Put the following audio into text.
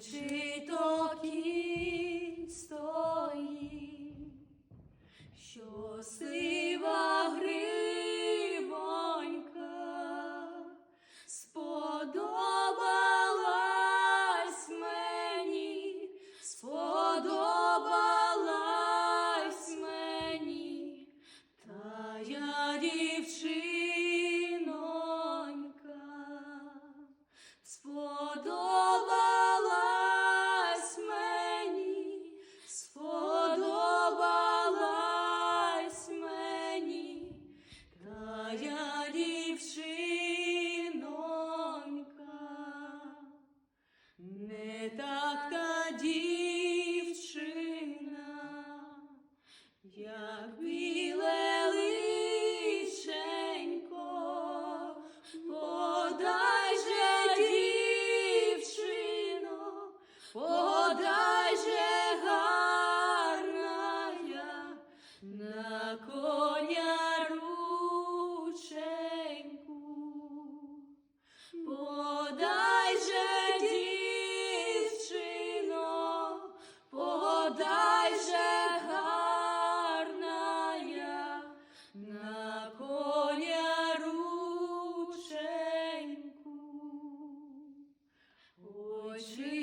Чи що сива гривонька сподобалась подай же, дівчино, на коня рученьку. Подай же, дівчино, подай рученьку. Очі